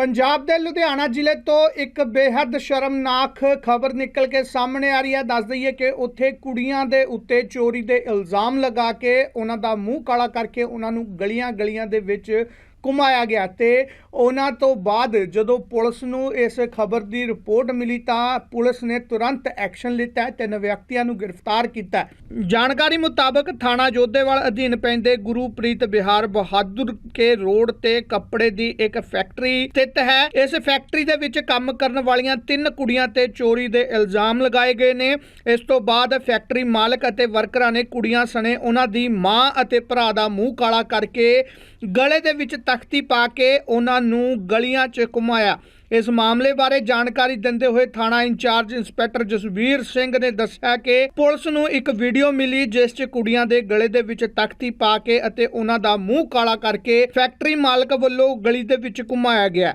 ਪੰਜਾਬ ਦੇ ਲੁਧਿਆਣਾ ਜ਼ਿਲ੍ਹੇ ਤੋਂ ਇੱਕ ਬੇਹੱਦ ਸ਼ਰਮਨਾਕ ਖਬਰ ਨਿਕਲ ਕੇ ਸਾਹਮਣੇ ਆ ਰਹੀ ਹੈ। ਦੱਸ ਦਈਏ ਕਿ ਉੱਥੇ ਕੁੜੀਆਂ ਦੇ ਉੱਤੇ ਚੋਰੀ ਦੇ ਇਲਜ਼ਾਮ ਲਗਾ ਕੇ ਉਹਨਾਂ ਦਾ ਮੂੰਹ ਕਾਲਾ ਕਰਕੇ ਉਹਨਾਂ ਨੂੰ ਗਲੀਆਂ ਗਲੀਆਂ ਦੇ ਵਿੱਚ ਘੁਮਾਇਆ ਗਿਆ ਤੇ ਉਹਨਾਂ ਤੋਂ ਬਾਅਦ ਜਦੋਂ ਪੁਲਿਸ ਨੂੰ ਇਸ ਖਬਰ ਦੀ ਰਿਪੋਰਟ ਮਿਲੀ ਤਾਂ ਪੁਲਿਸ ਨੇ ਤੁਰੰਤ ਐਕਸ਼ਨ ਲਿੱਤਾ ਹੈ ਤਿੰਨ ਵਿਅਕਤੀਆਂ ਨੂੰ ਗ੍ਰਿਫਤਾਰ ਕੀਤਾ। ਜਾਣਕਾਰੀ ਮੁਤਾਬਕ ਥਾਣਾ ਜੋਧੇਵਾਲ ਅਧੀਨ ਪੈਂਦੇ ਗੁਰੂਪ੍ਰੀਤ ਬਿਹਾਰ ਬਹਾਦਰ ਕੇ ਰੋਡ ਤੇ ਕੱਪੜੇ ਦੀ ਇੱਕ ਫੈਕਟਰੀ ਸਥਿਤ ਹੈ। ਇਸ ਫੈਕਟਰੀ ਦੇ ਵਿੱਚ ਕੰਮ ਕਰਨ ਵਾਲੀਆਂ ਤਿੰਨ ਕੁੜੀਆਂ ਤੇ ਚੋਰੀ ਦੇ ਇਲਜ਼ਾਮ ਲਗਾਏ ਗਏ ਨੇ। ਇਸ ਤੋਂ ਬਾਅਦ ਫੈਕਟਰੀ ਮਾਲਕ ਅਤੇ ਵਰਕਰਾਂ ਨੇ ਕੁੜੀਆਂ ਸਣੇ ਉਹਨਾਂ ਦੀ ਮਾਂ ਅਤੇ ਭਰਾ ਦਾ ਮੂੰਹ ਕਾਲਾ ਕਰਕੇ ਗਲੇ ਦੇ ਵਿੱਚ ਤਖਤੀ ਪਾ ਕੇ ਉਹਨਾਂ ਨੂੰ ਗਲੀਆਂ 'ਚ ਘੁਮਾਇਆ। ਇਸ ਮਾਮਲੇ ਬਾਰੇ ਜਾਣਕਾਰੀ ਦਿੰਦੇ ਹੋਏ ਥਾਣਾ ਇੰਚਾਰਜ ਇੰਸਪੈਕਟਰ ਜਸਵੀਰ ਸਿੰਘ ਨੇ ਦੱਸਿਆ ਕਿ ਪੁਲਿਸ ਨੂੰ ਇੱਕ ਵੀਡੀਓ ਮਿਲੀ, ਜਿਸ 'ਚ ਕੁੜੀਆਂ ਦੇ ਗਲੇ ਦੇ ਵਿੱਚ ਤਖਤੀ ਪਾ ਕੇ ਅਤੇ ਉਹਨਾਂ ਦਾ ਮੂੰਹ ਕਾਲਾ ਕਰਕੇ ਫੈਕਟਰੀ ਮਾਲਕ ਵੱਲੋਂ ਗਲੀ ਦੇ ਵਿੱਚ ਘੁਮਾਇਆ ਗਿਆ।